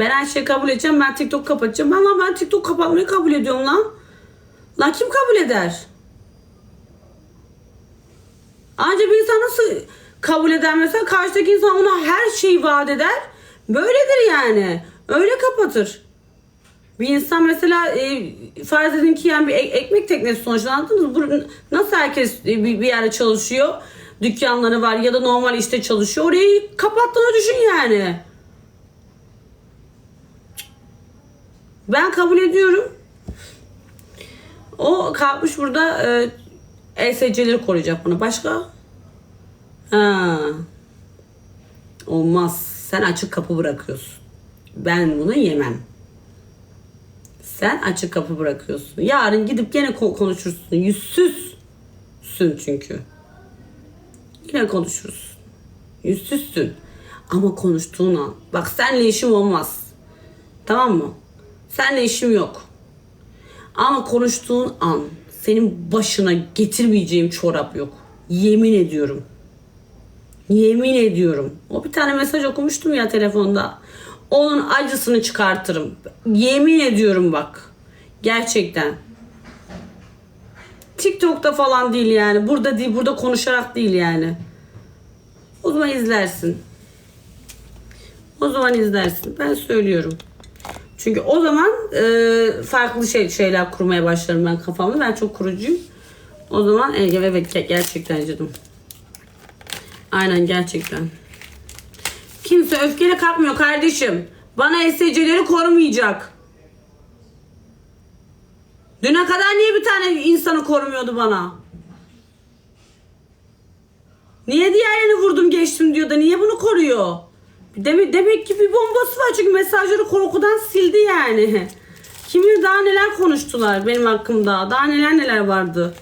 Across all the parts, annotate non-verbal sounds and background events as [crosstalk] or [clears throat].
Ben her şeyi kabul edeceğim. Ben TikTok kapatacağım. Ben lan ben TikTok kapatmayı kabul ediyorum lan. Lan kim kabul eder? Ancak bir insan nasıl kabul eder mesela karşıdaki insan ona her şeyi vaat eder. Böyledir yani. Öyle kapatır. Bir insan mesela e, farz edin ki yani bir ek- ekmek teknesi sonuçta anladınız mı? Bu, nasıl herkes e, bir, bir yerde çalışıyor? Dükkanları var ya da normal işte çalışıyor. Orayı kapattığını düşün yani. Ben kabul ediyorum. O kalkmış burada e, ESC'leri koruyacak bana. Başka? Ha. Olmaz. Sen açık kapı bırakıyorsun. Ben bunu yemem. Sen açık kapı bırakıyorsun. Yarın gidip gene ko- konuşursun. Yüzsüzsün çünkü. Yine konuşuruz. Yüzsüzsün. Ama konuştuğun an. Bak senle işim olmaz. Tamam mı? Senle işim yok. Ama konuştuğun an senin başına getirmeyeceğim çorap yok. Yemin ediyorum. Yemin ediyorum. O bir tane mesaj okumuştum ya telefonda. Onun acısını çıkartırım. Yemin ediyorum bak. Gerçekten. TikTok'ta falan değil yani. Burada değil, burada konuşarak değil yani. O zaman izlersin. O zaman izlersin. Ben söylüyorum. Çünkü o zaman e, farklı şey, şeyler kurmaya başlarım ben kafamda. Ben çok kurucuyum. O zaman evet, evet ge- gerçekten canım. Aynen gerçekten. Kimse öfkeyle kalkmıyor kardeşim. Bana SC'leri korumayacak. Düne kadar niye bir tane insanı korumuyordu bana? Niye diğerini vurdum geçtim diyor da niye bunu koruyor? Demek, demek ki bir bombası var çünkü mesajları korkudan sildi yani. Kim bilir daha neler konuştular benim hakkımda. Daha neler neler vardı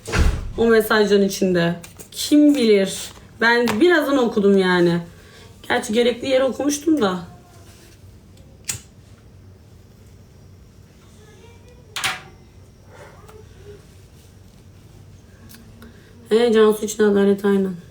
o mesajların içinde. Kim bilir. Ben birazını okudum yani. Gerçi gerekli yeri okumuştum da. He Cansu için adalet aynen.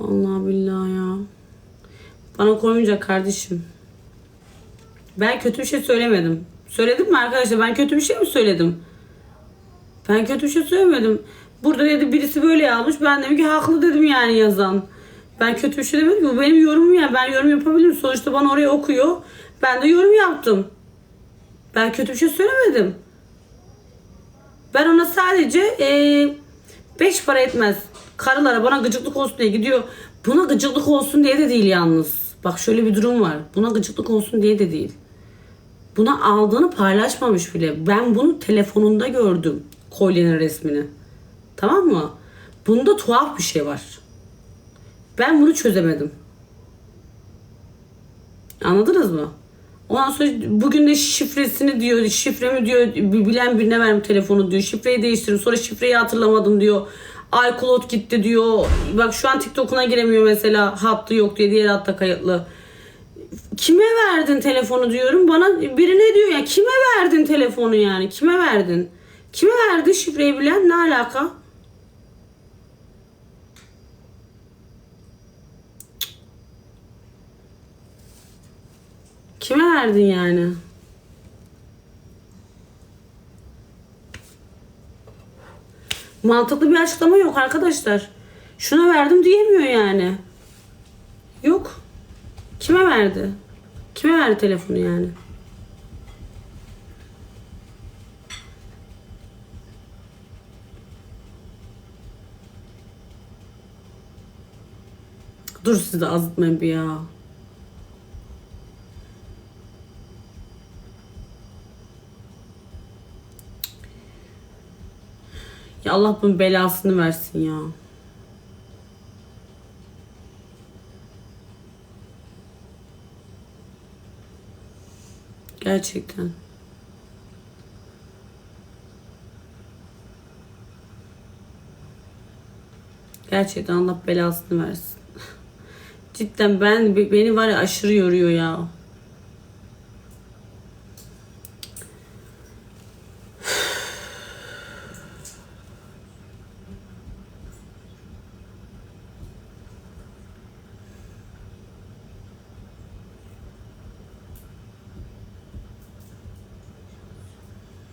Allah billahi ya. Bana koymayacak kardeşim. Ben kötü bir şey söylemedim. Söyledim mi arkadaşlar? Ben kötü bir şey mi söyledim? Ben kötü bir şey söylemedim. Burada dedi birisi böyle yazmış. Ben dedim ki haklı dedim yani yazan. Ben kötü bir şey demedim. Bu benim yorumum yani. Ben yorum yapabilirim. Sonuçta bana oraya okuyor. Ben de yorum yaptım. Ben kötü bir şey söylemedim. Ben ona sadece eee beş para etmez. Karılara bana gıcıklık olsun diye gidiyor. Buna gıcıklık olsun diye de değil yalnız. Bak şöyle bir durum var. Buna gıcıklık olsun diye de değil. Buna aldığını paylaşmamış bile. Ben bunu telefonunda gördüm. Kolyenin resmini. Tamam mı? Bunda tuhaf bir şey var. Ben bunu çözemedim. Anladınız mı? Ondan sonra bugün de şifresini diyor, şifremi diyor, bilen birine verdim telefonu diyor. Şifreyi değiştirdim. Sonra şifreyi hatırlamadım diyor. iCloud gitti diyor. Bak şu an TikTok'una giremiyor mesela. Hattı yok diye diğer hatta kayıtlı. Kime verdin telefonu diyorum. Bana birine diyor ya kime verdin telefonu yani? Kime verdin? Kime verdi şifreyi bilen? Ne alaka? Kime verdin yani? Mantıklı bir açıklama yok arkadaşlar. Şuna verdim diyemiyor yani. Yok. Kime verdi? Kime verdi telefonu yani? Dur siz de azıtmayın bir ya. Ya Allah bunun belasını versin ya. Gerçekten. Gerçekten Allah belasını versin. [laughs] Cidden ben beni var ya aşırı yoruyor ya.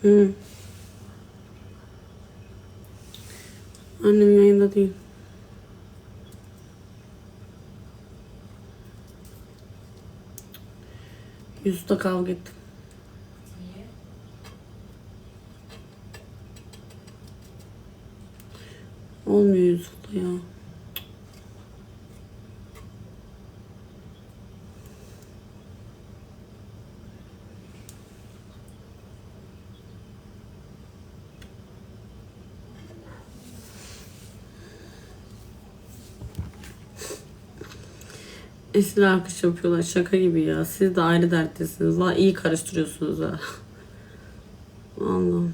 Hı. Annem yayında değil. Yusuf'la kavga ettim. Esir alkış yapıyorlar. Şaka gibi ya. Siz de ayrı derttesiniz. Valla iyi karıştırıyorsunuz ha. [laughs] Allah'ım.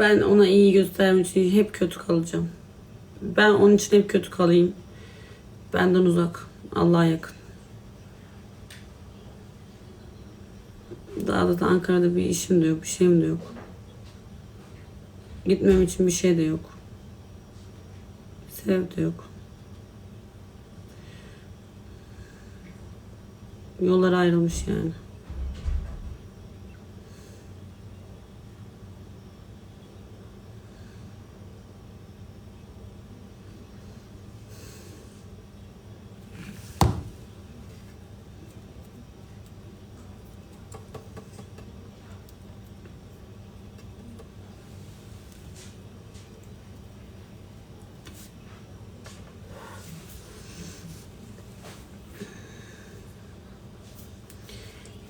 Ben ona iyi göstermek için hep kötü kalacağım. Ben onun için hep kötü kalayım. Benden uzak. Allah'a yakın. Daha da Ankara'da bir işim de yok, bir şeyim de yok. Gitmem için bir şey de yok. Sebep de yok. Yollar ayrılmış yani.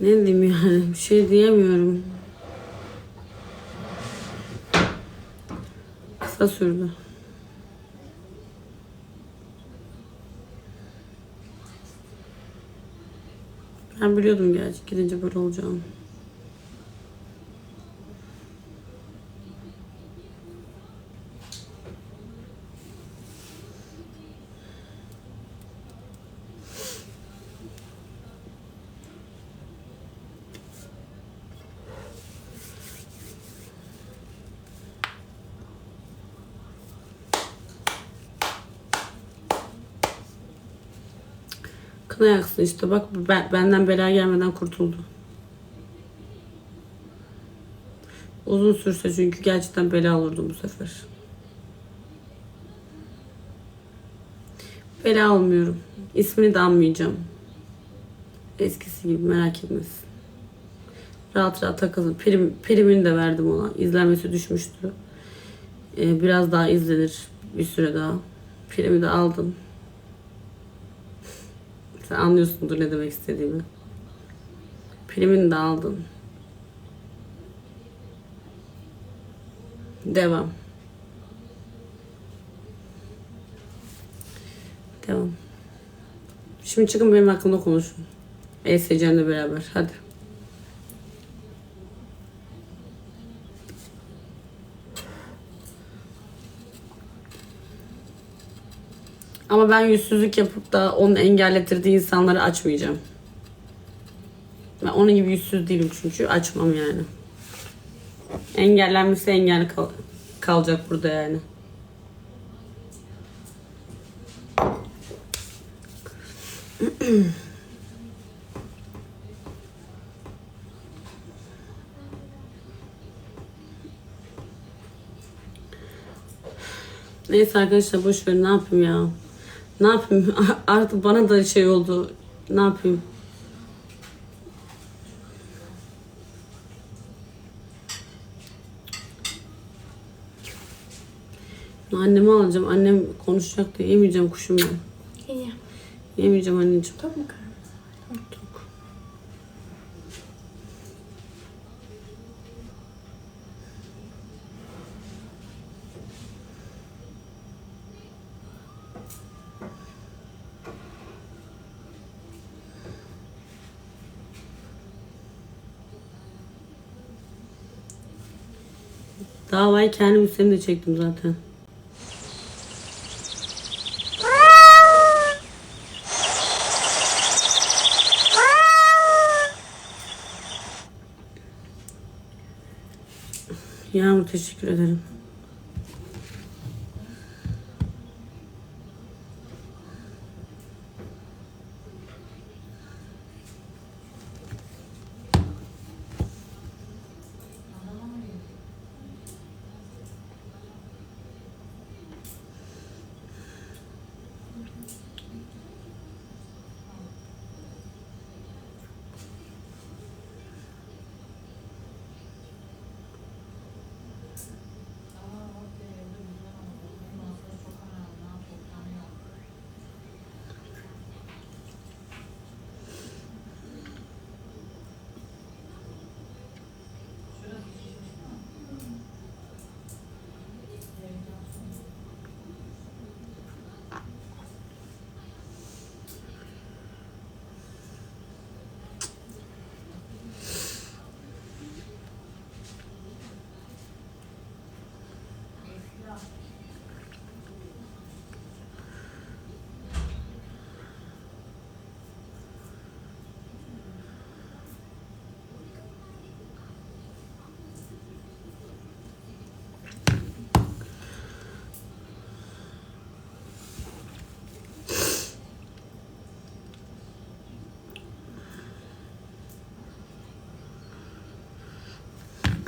Ne diyeyim yani bir şey diyemiyorum. Kısa sürdü. Ben biliyordum gerçi gidince böyle olacağını. Kına yaksın işte bak ben, benden bela gelmeden kurtuldu. Uzun sürse çünkü gerçekten bela olurdu bu sefer. Bela olmuyorum. İsmini de anmayacağım. Eskisi gibi merak etmesin. Rahat rahat takılın. Prim, primini de verdim ona. İzlenmesi düşmüştü. Ee, biraz daha izlenir bir süre daha. Primi de aldım. Sen anlıyorsundur ne demek istediğimi. Primini de aldın. Devam. Devam. Şimdi çıkın benim hakkımda konuşun. ESC'mle beraber. Hadi. Ama ben yüzsüzlük yapıp da onu engelletirdiği insanları açmayacağım. Ben onun gibi yüzsüz değilim çünkü açmam yani. Engellenmişse engelli kal- kalacak burada yani. [clears throat] Neyse arkadaşlar boş verin ne yapayım ya. Ne yapayım? [laughs] Artık bana da şey oldu. Ne yapayım? Annemi alacağım. Annem konuşacak diye yemeyeceğim kuşum ben. İyi. Yemeyeceğim anneciğim. Mu Davayı kendim üstlerim de çektim zaten. Yağmur teşekkür ederim.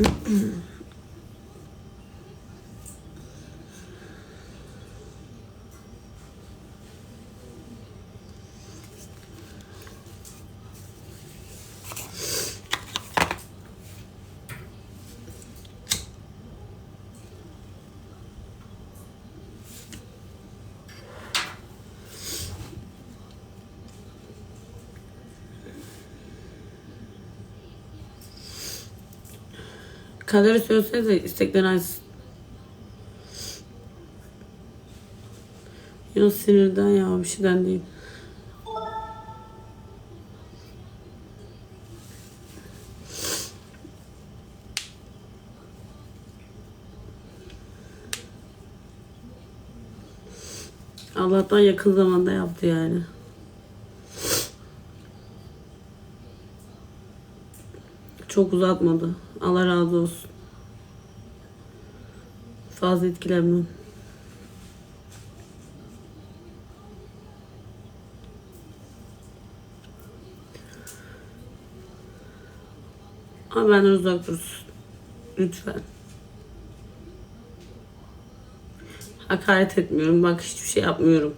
mm-hmm. [coughs] Kaderi söylesenize isteklerini açsın. Yok sinirden ya bir şeyden değil. Allah'tan yakın zamanda yaptı yani. Çok uzatmadı. Allah razı olsun. Fazla etkilenmem. Ama benden uzak dursun. Lütfen. Hakaret etmiyorum. Bak hiçbir şey yapmıyorum.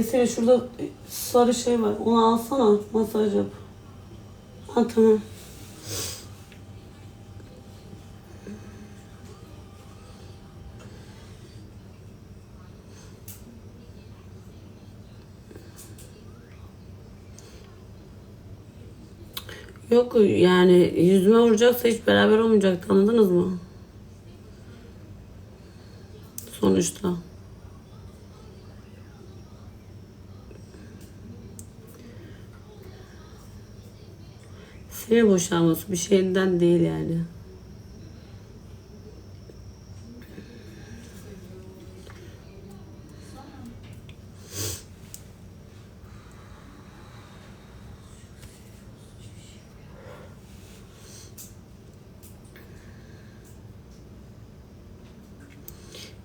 Neyse şurada sarı şey var. Onu alsana. Masaj yap. Ha tamam. Yok yani yüzüme vuracaksa hiç beraber olmayacak anladınız mı? Sonuçta. Sinir boşalması bir şeyden değil yani.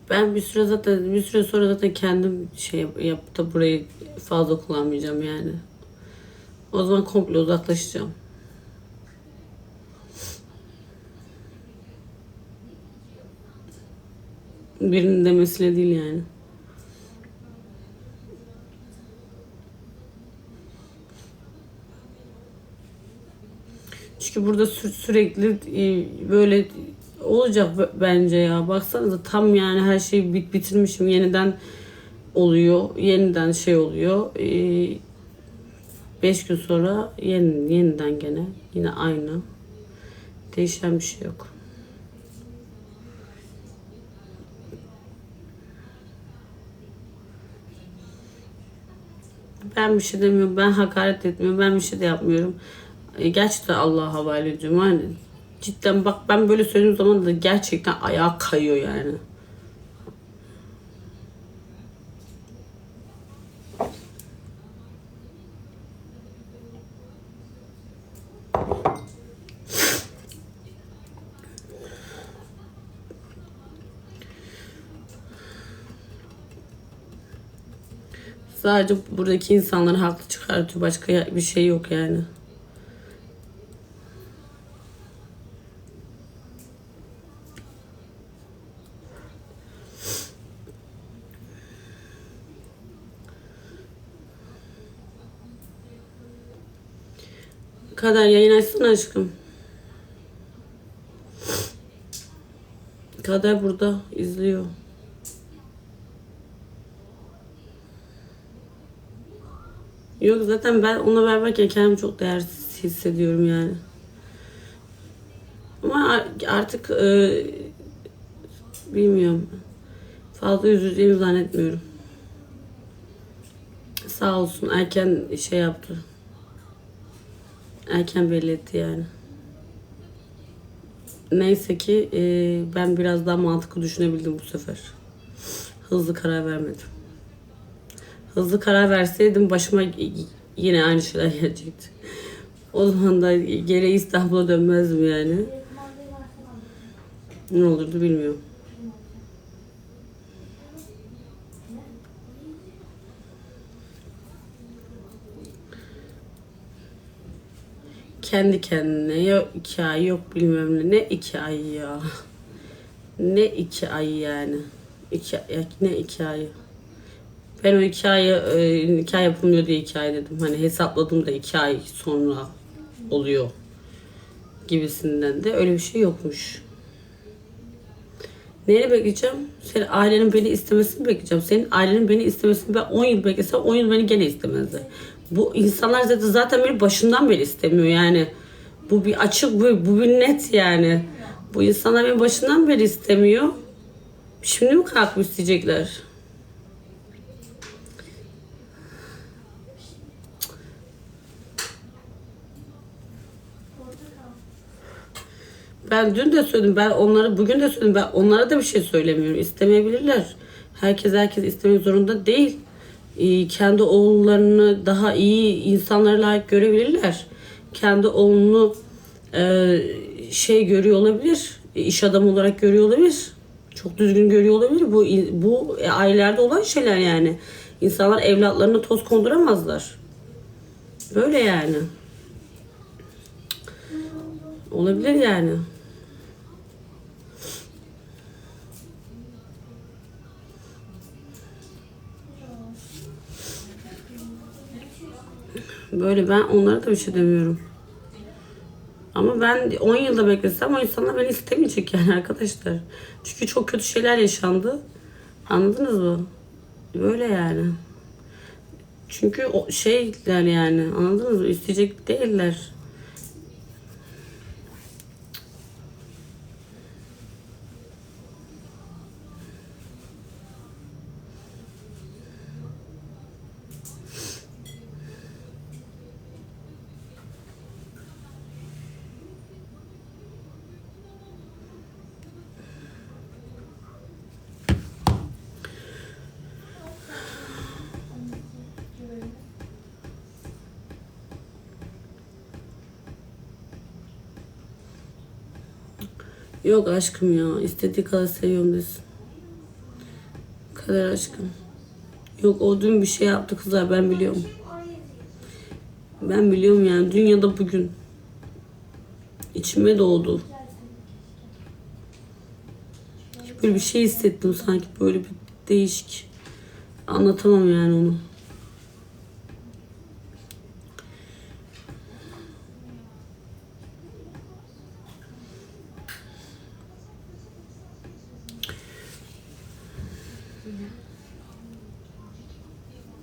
Ben bir süre zaten bir süre sonra zaten kendim şey yap, yapıp da burayı fazla kullanmayacağım yani. O zaman komple uzaklaşacağım. Birinin demesiyle değil yani. Çünkü burada sü- sürekli e, böyle olacak bence ya. Baksanıza tam yani her şeyi bit bitirmişim. Yeniden oluyor. Yeniden şey oluyor. Ee, beş gün sonra yeni, yeniden gene yine aynı. Değişen bir şey yok. Ben bir şey demiyorum. Ben hakaret etmiyorum. Ben bir şey de yapmıyorum. E, gerçekten Allah'a havale ediyorum. Hani cidden bak ben böyle söylediğim zaman da gerçekten ayağa kayıyor yani. Sadece buradaki insanları haklı çıkartıyor. Başka bir şey yok yani. Kader yayın açsana aşkım. Kader burada izliyor. Yok zaten ben onunla beraberken kendimi çok değersiz hissediyorum yani. Ama ar- artık e, bilmiyorum. Fazla üzüleceğimi zannetmiyorum. Sağ olsun erken şey yaptı. Erken belli etti yani. Neyse ki e, ben biraz daha mantıklı düşünebildim bu sefer. Hızlı karar vermedim. Hızlı karar verseydim başıma yine aynı şeyler [laughs] gelecekti. O zaman da geri İstanbul'a dönmezdim yani. Ne olurdu bilmiyorum. Kendi kendine ya iki ay yok bilmem ne. Ne iki ay ya. Ne iki ay yani. İki, ne iki ay. Ben o iki ay e, nikah yapılmıyor diye iki ay dedim. Hani hesapladım da iki ay sonra oluyor gibisinden de öyle bir şey yokmuş. Neyi bekleyeceğim? Senin ailenin beni istemesini bekleyeceğim. Senin ailenin beni istemesini ben 10 yıl beklesem 10 yıl beni gene istemezler. Bu insanlar zaten zaten beni başından beri istemiyor yani. Bu bir açık, bu, bu bir net yani. Bu insanlar beni başından beri istemiyor. Şimdi mi kalkıp isteyecekler? Ben dün de söyledim. Ben onlara bugün de söyledim. Ben onlara da bir şey söylemiyorum. İstemeyebilirler. Herkes herkes istemek zorunda değil. Ee, kendi oğullarını daha iyi insanlara layık görebilirler. Kendi oğlunu e, şey görüyor olabilir. iş adamı olarak görüyor olabilir. Çok düzgün görüyor olabilir. Bu bu e, ailelerde olan şeyler yani. İnsanlar evlatlarına toz konduramazlar. Böyle yani. Olabilir yani. Böyle ben onlara da bir şey demiyorum. Ama ben 10 yılda beklesem o insanlar beni istemeyecek yani [laughs] arkadaşlar. Çünkü çok kötü şeyler yaşandı. Anladınız mı? Böyle yani. Çünkü o şeyler yani anladınız mı? İsteyecek değiller. Yok aşkım ya. istediği kadar seviyorum desin. Kader aşkım. Yok o dün bir şey yaptı kızlar ben biliyorum. Ben biliyorum yani dün da bugün. İçime doğdu. Böyle bir şey hissettim sanki böyle bir değişik. Anlatamam yani onu.